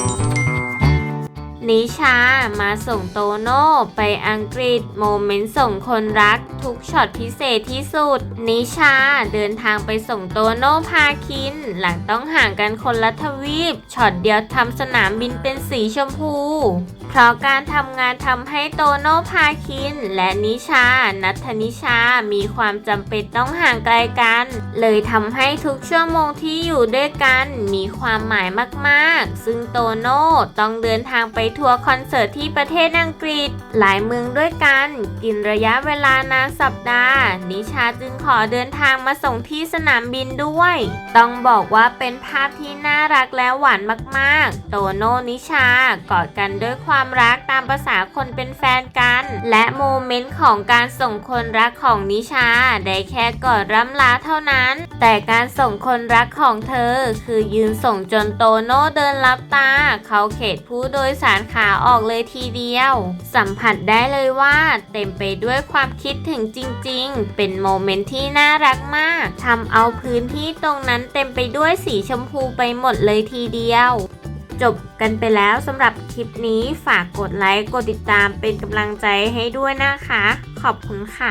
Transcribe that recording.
Thank you. นิชามาส่งโตโน่ไปอังกฤษโมเมนต์ส่งคนรัก ทุกช็อตพิเศษที่สุด นิชาเดินทางไปส่งโตโน่พาคิน หลังต้องห่างกันคนละทวีปช็อตเดียวทำสนามบินเป็นสีชมพู เพราะการทำงานทำให้โตโน่พาคิน และนิชา นัทนิชามีความจำเป็นต้องห่างไกลกัน เลยทำให้ทุกชั่วโมงที่อยู่ด้วยกัน มีความหมายมาก ๆ ซึ่งโตโน่ต้องเดินทางไปทัวร์คอนเสิร์ตที่ประเทศอังกฤษ หลายเมืองด้วยกัน กินระยะเวลานานสัปดาห์ นิชาจึงขอเดินทางมาส่งที่สนามบินด้วย ต้องบอกว่าเป็นภาพที่น่ารักและหวานมากๆ โตโน่นิชากอดกันด้วยความรักตามภาษาคนเป็นแฟนกัน และโมเมนต์ของการส่งคนรักของนิชา ได้แค่กอดร่ำลาเท่านั้น แต่การส่งคนรักของเธอ คือยืนส่งจนโตโน่เดินลับตา เขาเขตผู้โดยสารขาออกเลยทีเดียว สัมผัสได้เลยว่าเต็มไปด้วยความคิดถึงจริง ๆ เป็นโมเมนต์ที่น่ารักมากทำเอาพื้นที่ตรงนั้นเต็มไปด้วยสีชมพูไปหมดเลยทีเดียว จบกันไปแล้วสำหรับคลิปนี้ฝากกดไลค์กดติดตามเป็นกำลังใจให้ด้วยนะคะ ขอบคุณค่ะ